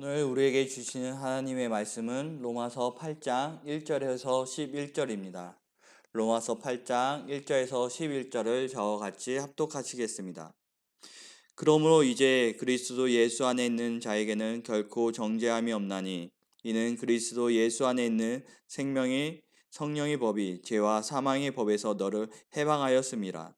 오늘 우리에게 주시는 하나님의 말씀은 로마서 8장 1절에서 11절입니다. 로마서 8장 1절에서 11절을 저와 같이 합독하시겠습니다. 그러므로 이제 그리스도 예수 안에 있는 자에게는 결코 정죄함이 없나니 이는 그리스도 예수 안에 있는 생명의 성령의 법이 죄와 사망의 법에서 너를 해방하였음이라.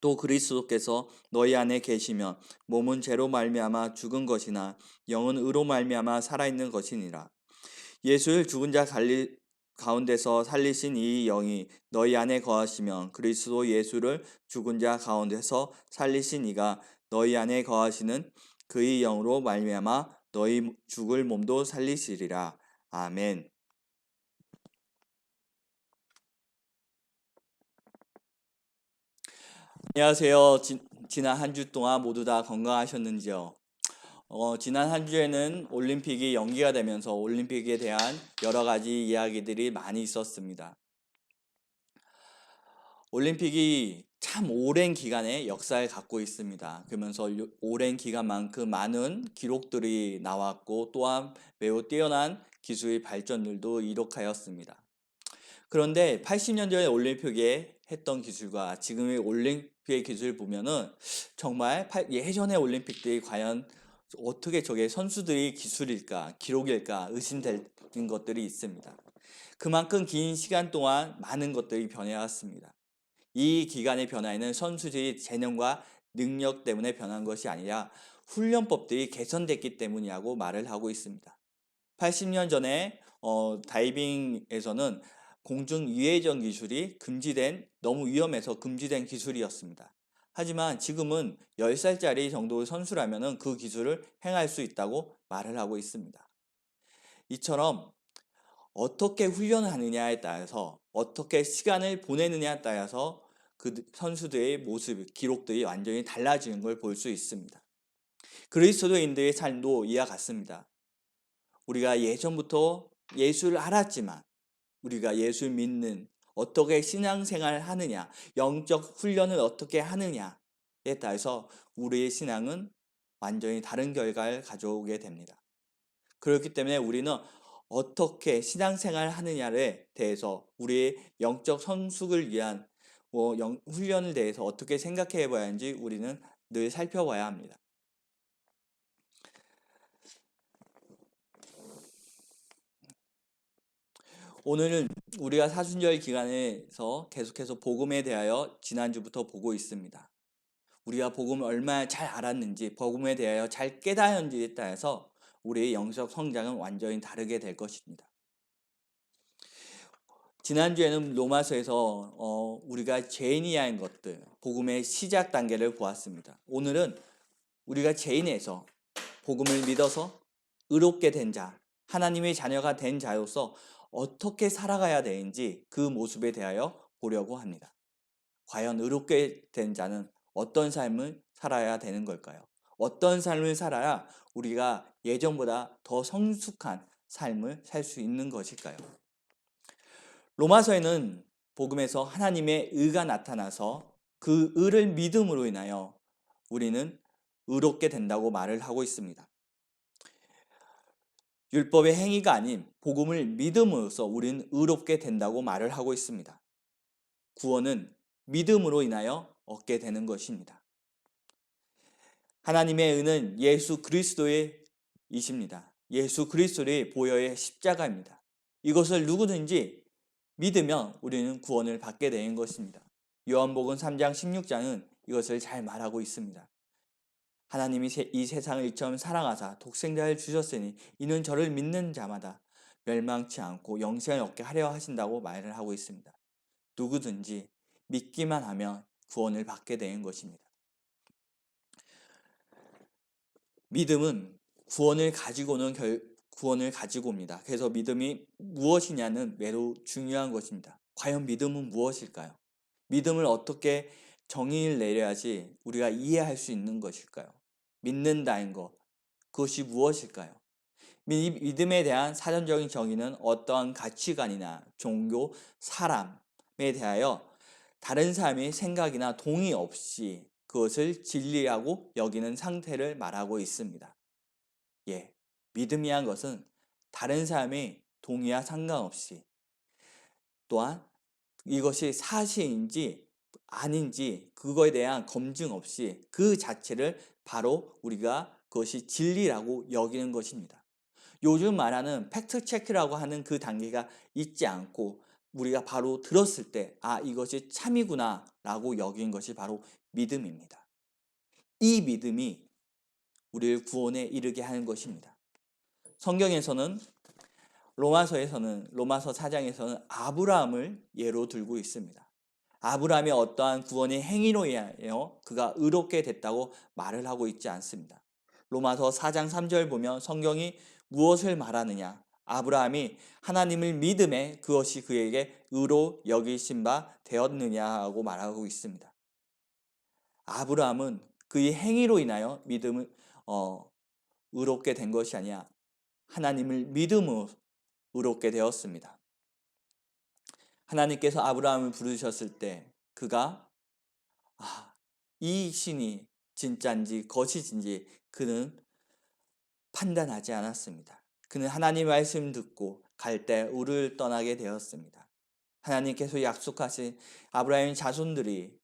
또 그리스도께서 너희 안에 계시면 몸은 죄로 말미암아 죽은 것이나 영은 의로 말미암아 살아 있는 것이니라. 예수를 죽은 자 갈리, 가운데서 살리신 이 영이 너희 안에 거하시면 그리스도 예수를 죽은 자 가운데서 살리신 이가 너희 안에 거하시는 그의 영으로 말미암아 너희 죽을 몸도 살리시리라. 아멘. 안녕하세요. 지, 지난 한 주 동안 모두 다 건강하셨는지요? 어, 지난 한 주에는 올림픽이 연기가 되면서 올림픽에 대한 여러 가지 이야기들이 많이 있었습니다. 올림픽이 참 오랜 기간의 역사를 갖고 있습니다. 그러면서 오랜 기간만큼 많은 기록들이 나왔고 또한 매우 뛰어난 기술의 발전들도 이룩하였습니다. 그런데 80년대 올림픽에 했던 기술과 지금의 올림 픽의 기술을 보면은 정말 예전의 올림픽들이 과연 어떻게 저게 선수들이 기술일까, 기록일까 의심되는 것들이 있습니다. 그만큼 긴 시간 동안 많은 것들이 변해왔습니다. 이 기간의 변화에는 선수들이 재능과 능력 때문에 변한 것이 아니라 훈련법들이 개선됐기 때문이라고 말을 하고 있습니다. 80년 전에 어, 다이빙에서는 공중 유해전 기술이 금지된 너무 위험해서 금지된 기술이었습니다. 하지만 지금은 10살짜리 정도의 선수라면 그 기술을 행할 수 있다고 말을 하고 있습니다. 이처럼 어떻게 훈련을 하느냐에 따라서 어떻게 시간을 보내느냐에 따라서 그 선수들의 모습, 기록들이 완전히 달라지는 걸 볼 수 있습니다. 그리스도인들의 삶도 이와 같습니다. 우리가 예전부터 예수를 알았지만 우리가 예수 믿는 어떻게 신앙생활을 하느냐, 영적 훈련을 어떻게 하느냐에 따라서 우리의 신앙은 완전히 다른 결과를 가져오게 됩니다. 그렇기 때문에 우리는 어떻게 신앙생활을 하느냐에 대해서 우리의 영적 성숙을 위한 뭐 훈련을 대해서 어떻게 생각해 봐야 하는지 우리는 늘 살펴봐야 합니다. 오늘은 우리가 사순절 기간에서 계속해서 복음에 대하여 지난주부터 보고 있습니다. 우리가 복음을 얼마나 잘 알았는지, 복음에 대하여 잘 깨달았는지에 따라서 우리의 영적 성장은 완전히 다르게 될 것입니다. 지난주에는 로마서에서 어, 우리가 죄인이야인 것들, 복음의 시작 단계를 보았습니다. 오늘은 우리가 죄인에서 복음을 믿어서 의롭게 된 자, 하나님의 자녀가 된 자로서 어떻게 살아가야 되는지 그 모습에 대하여 보려고 합니다. 과연 의롭게 된 자는 어떤 삶을 살아야 되는 걸까요? 어떤 삶을 살아야 우리가 예전보다 더 성숙한 삶을 살 수 있는 것일까요? 로마서에는 복음에서 하나님의 의가 나타나서 그 의를 믿음으로 인하여 우리는 의롭게 된다고 말을 하고 있습니다. 율법의 행위가 아닌 복음을 믿음으로써 우리는 의롭게 된다고 말을 하고 있습니다. 구원은 믿음으로 인하여 얻게 되는 것입니다. 하나님의 의는 예수 그리스도의 이십니다. 예수 그리스도의 보혈의 십자가입니다. 이것을 누구든지 믿으면 우리는 구원을 받게 되는 것입니다. 요한복음 3장 16장은 이것을 잘 말하고 있습니다. 하나님이 세- 이 세상을 이처럼 사랑하사 독생자를 주셨으니 이는 저를 믿는 자마다 멸망치 않고 영생을 얻게 하려 하신다고 말을 하고 있습니다. 누구든지 믿기만 하면 구원을 받게 되는 것입니다. 믿음은 구원을 가지고는 결, 구원을 가지고 옵니다. 그래서 믿음이 무엇이냐는 매우 중요한 것입니다. 과연 믿음은 무엇일까요? 믿음을 어떻게 정의를 내려야지 우리가 이해할 수 있는 것일까요? 믿는다는 것, 그것이 무엇일까요? 미- 믿음에 대한 사전적인 정의는 어떠한 가치관이나 종교, 사람에 대하여 다른 사람의 생각이나 동의 없이 그것을 진리라고 여기는 상태를 말하고 있습니다. 예, 믿음이란 것은 다른 사람의 동의와 상관없이 또한 이것이 사실인지 아닌지 그거에 대한 검증 없이 그 자체를 바로 우리가 그것이 진리라고 여기는 것입니다. 요즘 말하는 팩트 체크라고 하는 그 단계가 있지 않고 우리가 바로 들었을 때 아 이것이 참이구나라고 여긴 것이 바로 믿음입니다. 이 믿음이 우리를 구원에 이르게 하는 것입니다. 성경에서는 로마서에서는 로마서 4장에서는 아브라함을 예로 들고 있습니다. 아브라함이 어떠한 구원의 행위로 인하여 그가 의롭게 됐다고 말을 하고 있지 않습니다. 로마서 4장 3절 보면 성경이 무엇을 말하느냐? 아브라함이 하나님을 믿음에 그것이 그에게 의로 여기신 바 되었느냐고 말하고 있습니다. 아브라함은 그의 행위로 인하여 믿음을 어, 의롭게 된 것이 아니야 하나님을 믿음으로 의롭게 되었습니다. 하나님께서 아브라함을 부르셨을 때 그가 아, 이 신이 진짜인지 거짓인지 그는 판단하지 않았습니다. 그는 하나님 말씀 듣고 갈 때 우를 떠나게 되었습니다. 하나님께서 약속하신 아브라함의 자손들이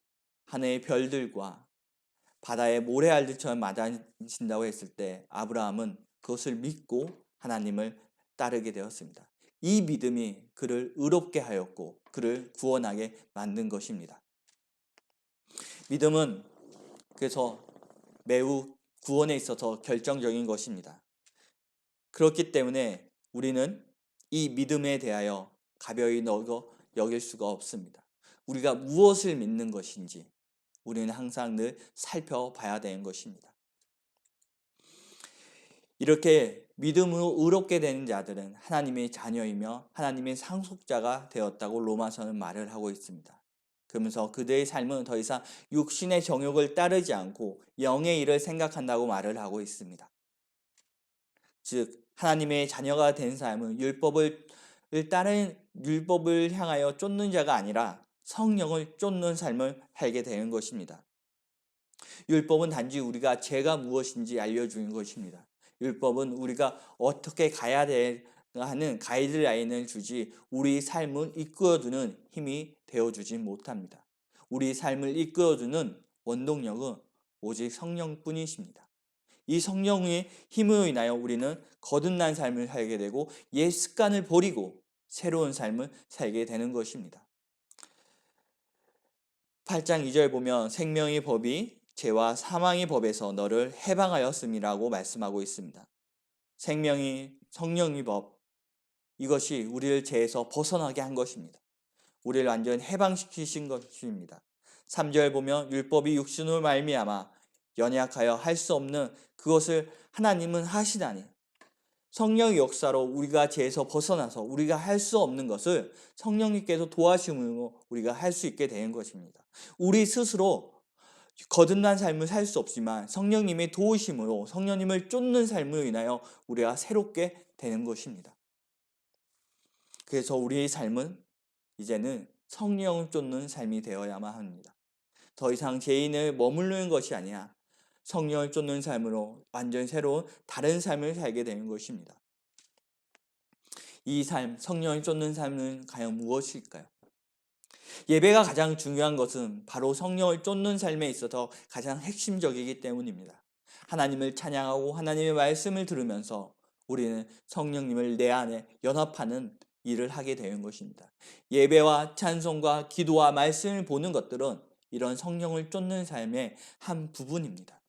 하늘의 별들과 바다의 모래알들처럼 맞아진다고 했을 때 아브라함은 그것을 믿고 하나님을 따르게 되었습니다. 이 믿음이 그를 의롭게 하였고 그를 구원하게 만든 것입니다. 믿음은 그래서 매우 구원에 있어서 결정적인 것입니다. 그렇기 때문에 우리는 이 믿음에 대하여 가벼이 여길 수가 없습니다. 우리가 무엇을 믿는 것인지 우리는 항상 늘 살펴봐야 되는 것입니다. 이렇게 믿음으로 의롭게 되는 자들은 하나님의 자녀이며 하나님의 상속자가 되었다고 로마서는 말을 하고 있습니다. 그러면서 그들의 삶은 더 이상 육신의 정욕을 따르지 않고 영의 일을 생각한다고 말을 하고 있습니다. 즉 하나님의 자녀가 된 삶은 율법을 따른 율법을 향하여 쫓는 자가 아니라 성령을 쫓는 삶을 살게 되는 것입니다. 율법은 단지 우리가 죄가 무엇인지 알려주는 것입니다. 율법은 우리가 어떻게 가야 하는 가이드라인을 주지 우리 삶을 이끌어주는 힘이 되어주지 못합니다. 우리 삶을 이끌어주는 원동력은 오직 성령뿐이십니다. 이 성령의 힘으로 인하여 우리는 거듭난 삶을 살게 되고 옛 습관을 버리고 새로운 삶을 살게 되는 것입니다. 8장 2절 보면 생명의 법이 죄와 사망의 법에서 너를 해방하였음이라고 말씀하고 있습니다. 생명이 성령의 법 이것이 우리를 죄에서 벗어나게 한 것입니다. 우리를 완전 해방시키신 것입니다. 3절 보면 율법이 육신으로 말미암아 연약하여 할 수 없는 그것을 하나님은 하시다니 성령의 역사로 우리가 죄에서 벗어나서 우리가 할 수 없는 것을 성령님께서 도와주심으로 우리가 할 수 있게 되는 것입니다. 우리 스스로 거듭난 삶을 살 수 없지만 성령님의 도우심으로 성령님을 쫓는 삶으로 인하여 우리가 새롭게 되는 것입니다. 그래서 우리의 삶은 이제는 성령을 쫓는 삶이 되어야만 합니다. 더 이상 죄인을 머무르는 것이 아니야 성령을 쫓는 삶으로 완전 새로운 다른 삶을 살게 되는 것입니다. 이 삶, 성령을 쫓는 삶은 과연 무엇일까요? 예배가 가장 중요한 것은 바로 성령을 쫓는 삶에 있어서 가장 핵심적이기 때문입니다. 하나님을 찬양하고 하나님의 말씀을 들으면서 우리는 성령님을 내 안에 연합하는 일을 하게 되는 것입니다. 예배와 찬송과 기도와 말씀을 보는 것들은 이런 성령을 쫓는 삶의 한 부분입니다.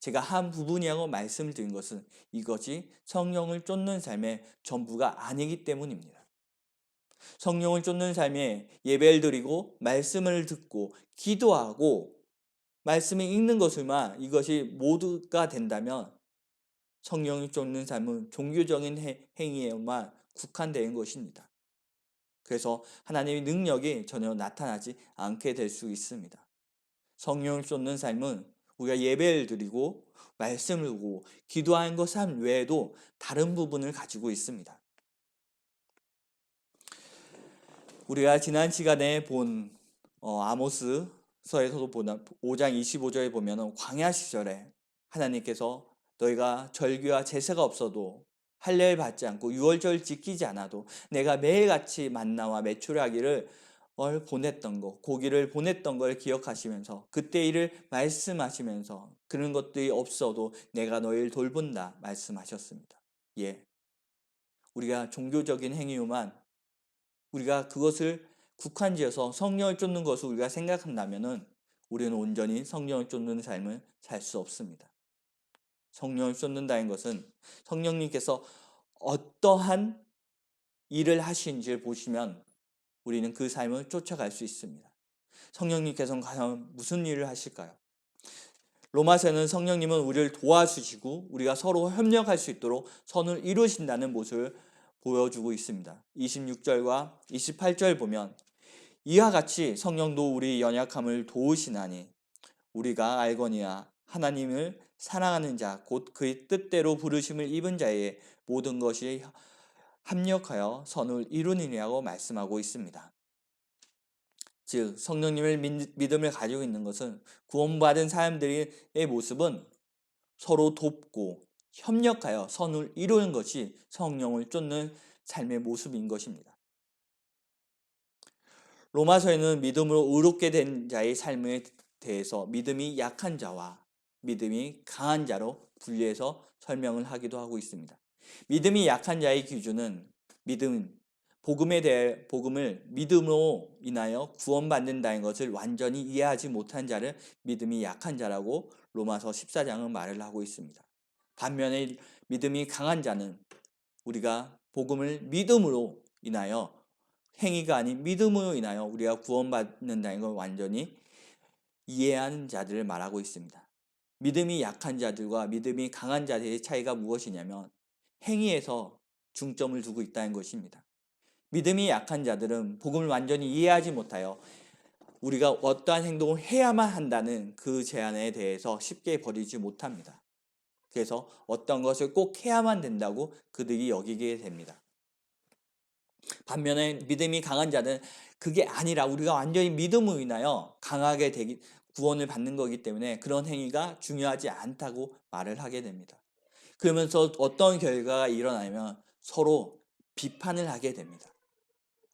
제가 한 부분이라고 말씀을 드린 것은 이것이 성령을 쫓는 삶의 전부가 아니기 때문입니다. 성령을 쫓는 삶에 예배를 드리고 말씀을 듣고 기도하고 말씀을 읽는 것을만 이것이 모두가 된다면 성령을 쫓는 삶은 종교적인 행위에만 국한되는 것입니다. 그래서 하나님의 능력이 전혀 나타나지 않게 될 수 있습니다. 성령을 쫓는 삶은 우리가 예배를 드리고 말씀을 보고 기도하는 것 외에도 다른 부분을 가지고 있습니다. 우리가 지난 시간에 본 어, 아모스서에서도 보면 5장 25절에 보면 광야 시절에 하나님께서 너희가 절규와 제사가 없어도 할례를 받지 않고 유월절 지키지 않아도 내가 매일같이 만나와 매출하기를 을 보냈던 것, 고기를 보냈던 걸 기억하시면서 그때 일을 말씀하시면서 그런 것들이 없어도 내가 너희를 돌본다 말씀하셨습니다. 예. 우리가 종교적인 행위만 우리가 그것을 국한지어서 성령을 쫓는 것을 우리가 생각한다면은 우리는 온전히 성령을 쫓는 삶을 살 수 없습니다. 성령을 쫓는다는 것은 성령님께서 어떠한 일을 하신지를 보시면 우리는 그 삶을 쫓아갈 수 있습니다. 성령님께서는 과연 무슨 일을 하실까요? 로마서는 성령님은 우리를 도와주시고 우리가 서로 협력할 수 있도록 선을 이루신다는 모습을 보여주고 있습니다. 26절과 28절 보면 이와 같이 성령도 우리 연약함을 도우시나니 우리가 알거니와 하나님을 사랑하는 자 곧 그의 뜻대로 부르심을 입은 자의 모든 것이 합력하여 선을 이루느니라고 말씀하고 있습니다. 즉 성령님을 믿음을 가지고 있는 것은 구원받은 사람들의 모습은 서로 돕고 협력하여 선을 이루는 것이 성령을 쫓는 삶의 모습인 것입니다. 로마서에는 믿음으로 의롭게 된 자의 삶에 대해서 믿음이 약한 자와 믿음이 강한 자로 분리해서 설명을 하기도 하고 있습니다. 믿음이 약한 자의 기준은 믿음, 복음에 대해 복음을 믿음으로 인하여 구원받는다는 것을 완전히 이해하지 못한 자를 믿음이 약한 자라고 로마서 14장은 말을 하고 있습니다. 반면에 믿음이 강한 자는 우리가 복음을 믿음으로 인하여 행위가 아닌 믿음으로 인하여 우리가 구원받는다는 걸 완전히 이해하는 자들을 말하고 있습니다. 믿음이 약한 자들과 믿음이 강한 자들의 차이가 무엇이냐면 행위에서 중점을 두고 있다는 것입니다. 믿음이 약한 자들은 복음을 완전히 이해하지 못하여 우리가 어떠한 행동을 해야만 한다는 그 제안에 대해서 쉽게 버리지 못합니다. 그래서 어떤 것을 꼭 해야만 된다고 그들이 여기게 됩니다. 반면에 믿음이 강한 자는 그게 아니라 우리가 완전히 믿음으로 인하여 강하게 되기, 구원을 받는 거기 때문에 그런 행위가 중요하지 않다고 말을 하게 됩니다. 그러면서 어떤 결과가 일어나면 서로 비판을 하게 됩니다.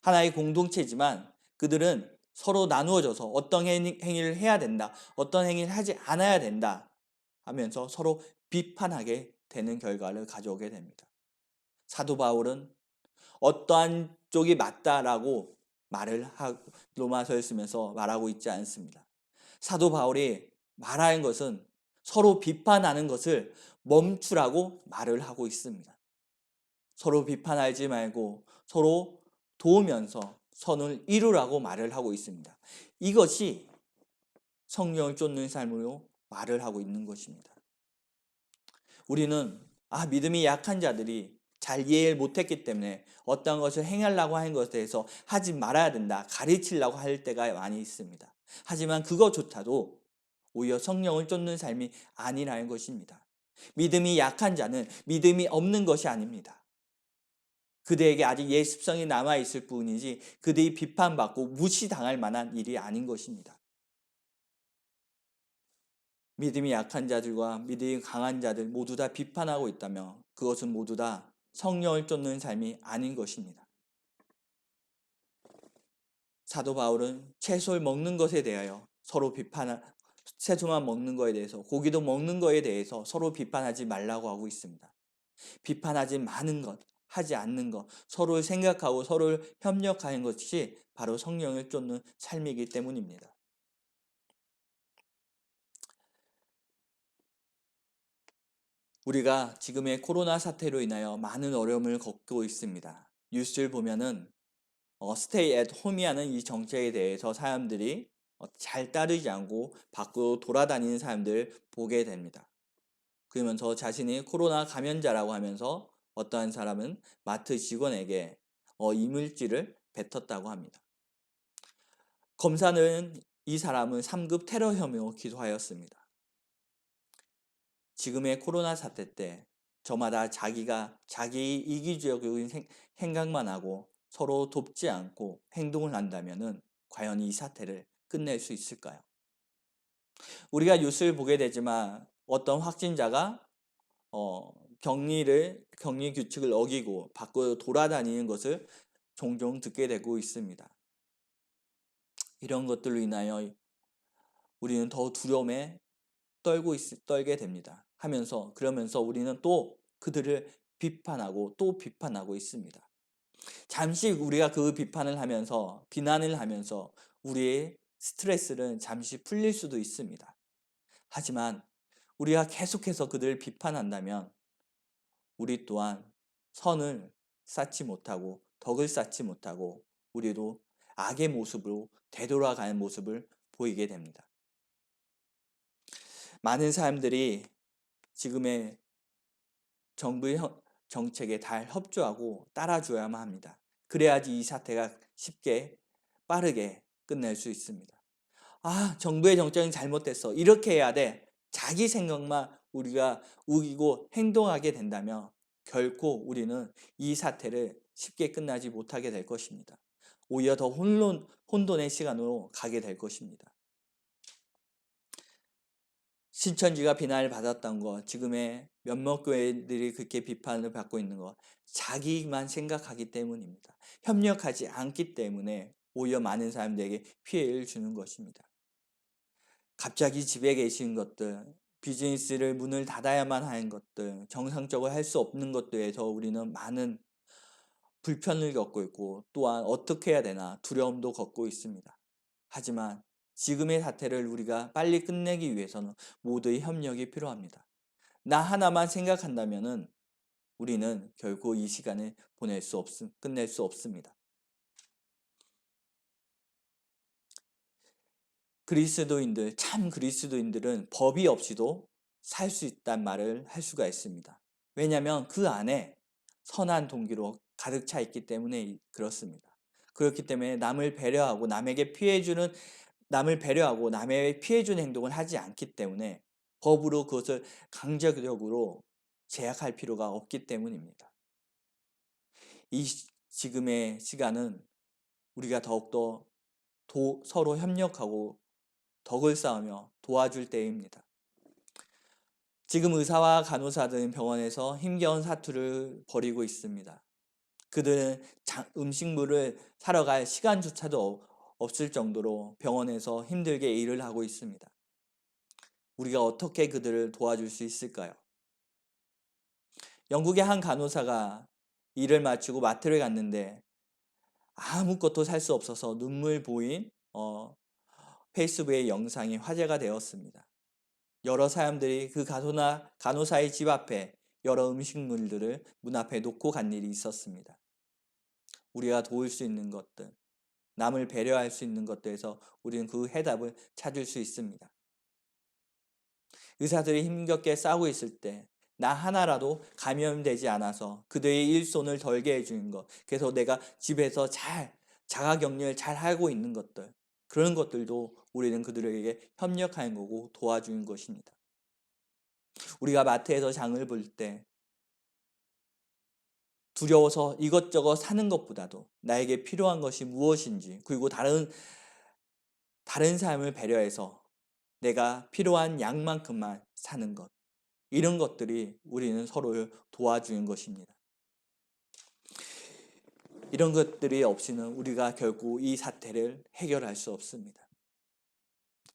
하나의 공동체지만 그들은 서로 나누어져서 어떤 행위를 해야 된다, 어떤 행위를 하지 않아야 된다 하면서 서로 비판하게 되는 결과를 가져오게 됩니다. 사도 바울은 어떠한 쪽이 맞다라고 말을 하고 로마서를 쓰면서 말하고 있지 않습니다. 사도 바울이 말하는 것은 서로 비판하는 것을 멈추라고 말을 하고 있습니다. 서로 비판하지 말고 서로 도우면서 선을 이루라고 말을 하고 있습니다. 이것이 성령을 쫓는 삶으로 말을 하고 있는 것입니다. 우리는 아 믿음이 약한 자들이 잘 이해를 못했기 때문에 어떤 것을 행하려고 하는 것에 대해서 하지 말아야 된다 가르치려고 할 때가 많이 있습니다. 하지만 그것조차도 오히려 성령을 쫓는 삶이 아니라는 것입니다. 믿음이 약한 자는 믿음이 없는 것이 아닙니다. 그대에게 아직 예습성이 남아있을 뿐이지 그들이 비판받고 무시당할 만한 일이 아닌 것입니다. 믿음이 약한 자들과 믿음이 강한 자들 모두 다 비판하고 있다며 그것은 모두 다 성령을 쫓는 삶이 아닌 것입니다. 사도 바울은 채소를 먹는 것에 대하여 서로 비판, 채소만 먹는 것에 대해서 고기도 먹는 것에 대해서 서로 비판하지 말라고 하고 있습니다. 비판하지 마는 것, 하지 않는 것, 서로를 생각하고 서로를 협력하는 것이 바로 성령을 쫓는 삶이기 때문입니다. 우리가 지금의 코로나 사태로 인하여 많은 어려움을 겪고 있습니다. 뉴스를 보면은 어, 스테이 앳 홈이라는 이 정책에 대해서 사람들이 어, 잘 따르지 않고 밖으로 돌아다니는 사람들 보게 됩니다. 그러면서 자신이 코로나 감염자라고 하면서 어떠한 사람은 마트 직원에게 어, 이물질을 뱉었다고 합니다. 검사는 이 사람은 3급 테러 혐의로 기소하였습니다. 지금의 코로나 사태 때 저마다 자기가 자기 이기적인 생각만 하고 서로 돕지 않고 행동을 한다면은 과연 이 사태를 끝낼 수 있을까요? 우리가 뉴스를 보게 되지만 어떤 확진자가 어, 격리를 격리 규칙을 어기고 밖으로 돌아다니는 것을 종종 듣게 되고 있습니다. 이런 것들로 인하여 우리는 더 두려움에 떨고 있, 떨게 됩니다. 하면서 그러면서 우리는 또 그들을 비판하고 또 비판하고 있습니다. 잠시 우리가 그 비판을 하면서 비난을 하면서 우리의 스트레스는 잠시 풀릴 수도 있습니다. 하지만 우리가 계속해서 그들을 비판한다면 우리 또한 선을 쌓지 못하고 덕을 쌓지 못하고 우리도 악의 모습으로 되돌아가는 모습을 보이게 됩니다. 많은 사람들이 지금의 정부의 정책에 잘 협조하고 따라줘야만 합니다. 그래야지 이 사태가 쉽게 빠르게 끝낼 수 있습니다. 아, 정부의 정책이 잘못됐어. 이렇게 해야 돼. 자기 생각만 우리가 우기고 행동하게 된다면 결코 우리는 이 사태를 쉽게 끝나지 못하게 될 것입니다. 오히려 더 혼돈, 혼돈의 시간으로 가게 될 것입니다. 신천지가 비난을 받았던 것, 지금의 몇몇 교회들이 그렇게 비판을 받고 있는 것, 자기만 생각하기 때문입니다. 협력하지 않기 때문에 오히려 많은 사람들에게 피해를 주는 것입니다. 갑자기 집에 계신 것들, 비즈니스를 문을 닫아야만 하는 것들, 정상적으로 할 수 없는 것들에서 우리는 많은 불편을 겪고 있고 또한 어떻게 해야 되나 두려움도 겪고 있습니다. 하지만 지금의 사태를 우리가 빨리 끝내기 위해서는 모두의 협력이 필요합니다. 나 하나만 생각한다면은 우리는 결코 이 시간을 보낼 수 없, 끝낼 수 없습니다. 그리스도인들, 참 그리스도인들은 법이 없이도 살 수 있단 말을 할 수가 있습니다. 왜냐하면 그 안에 선한 동기로 가득 차 있기 때문에 그렇습니다. 그렇기 때문에 남을 배려하고 남에게 피해주는 남을 배려하고 남의 피해주는 행동을 하지 않기 때문에 법으로 그것을 강제적으로 제약할 필요가 없기 때문입니다. 이 지금의 시간은 우리가 더욱더 도, 서로 협력하고 덕을 쌓으며 도와줄 때입니다. 지금 의사와 간호사들은 병원에서 힘겨운 사투를 벌이고 있습니다. 그들은 음식물을 사러 갈 시간조차도 없을 정도로 병원에서 힘들게 일을 하고 있습니다. 우리가 어떻게 그들을 도와줄 수 있을까요? 영국의 한 간호사가 일을 마치고 마트를 갔는데 아무것도 살 수 없어서 눈물 보인 어, 페이스북의 영상이 화제가 되었습니다. 여러 사람들이 그 간호나, 간호사의 집 앞에 여러 음식물들을 문 앞에 놓고 간 일이 있었습니다. 우리가 도울 수 있는 것들, 남을 배려할 수 있는 것들에서 우리는 그 해답을 찾을 수 있습니다. 의사들이 힘겹게 싸우고 있을 때 나 하나라도 감염되지 않아서 그들의 일손을 덜게 해주는 것. 그래서 내가 집에서 잘 자가 격리를 잘 하고 있는 것들. 그런 것들도 우리는 그들에게 협력하는 거고 도와주는 것입니다. 우리가 마트에서 장을 볼 때 두려워서 이것저것 사는 것보다도 나에게 필요한 것이 무엇인지 그리고 다른 다른 사람을 배려해서 내가 필요한 양만큼만 사는 것 이런 것들이 우리는 서로를 도와주는 것입니다. 이런 것들이 없이는 우리가 결국 이 사태를 해결할 수 없습니다.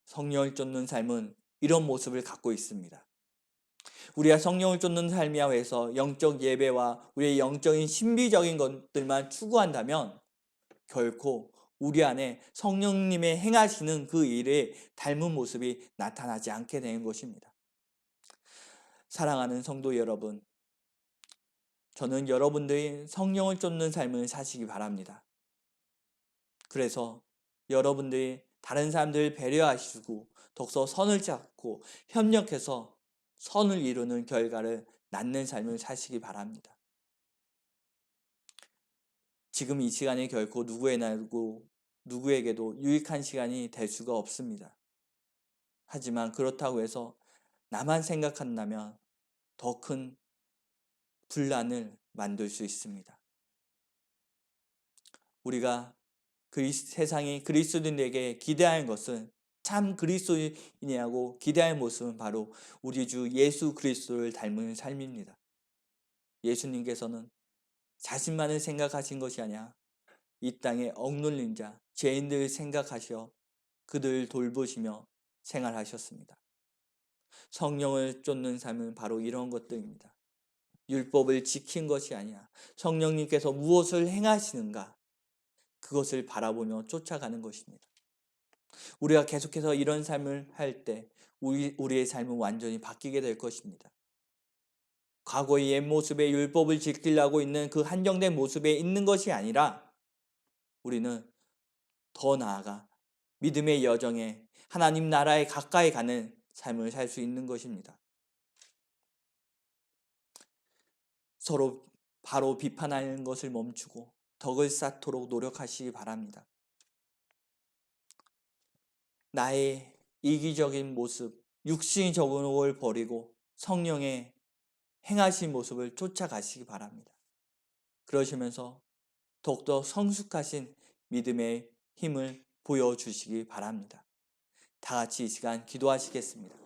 성령을 쫓는 삶은 이런 모습을 갖고 있습니다. 우리가 성령을 쫓는 삶이야 해서 영적 예배와 우리의 영적인 신비적인 것들만 추구한다면 결코 우리 안에 성령님의 행하시는 그 일에 닮은 모습이 나타나지 않게 되는 것입니다. 사랑하는 성도 여러분, 저는 여러분들이 성령을 쫓는 삶을 사시기 바랍니다. 그래서 여러분들이 다른 사람들을 배려하시고 독서 선을 잡고 협력해서 선을 이루는 결과를 낳는 삶을 사시기 바랍니다. 지금 이 시간이 결코 누구에나고 누구에게도 유익한 시간이 될 수가 없습니다. 하지만 그렇다고 해서 나만 생각한다면 더 큰 분란을 만들 수 있습니다. 우리가 그리스, 세상이 그리스도인에게 기대하는 것은 참 그리스도인이라고 기대할 모습은 바로 우리 주 예수 그리스도를 닮은 삶입니다. 예수님께서는 자신만을 생각하신 것이 아니라 이 땅에 억눌린 자, 죄인들을 생각하셔 그들을 돌보시며 생활하셨습니다. 성령을 쫓는 삶은 바로 이런 것들입니다. 율법을 지킨 것이 아니라 성령님께서 무엇을 행하시는가 그것을 바라보며 쫓아가는 것입니다. 우리가 계속해서 이런 삶을 할 때 우리, 우리의 삶은 완전히 바뀌게 될 것입니다. 과거의 옛 모습의 율법을 지키려고 있는 그 한정된 모습에 있는 것이 아니라 우리는 더 나아가 믿음의 여정에 하나님 나라에 가까이 가는 삶을 살 수 있는 것입니다. 서로 바로 비판하는 것을 멈추고 덕을 쌓도록 노력하시기 바랍니다. 나의 이기적인 모습, 걸 버리고 성령의 행하신 모습을 쫓아가시기 바랍니다. 그러시면서 더욱더 성숙하신 믿음의 힘을 보여주시기 바랍니다. 다 같이 이 시간 기도하시겠습니다.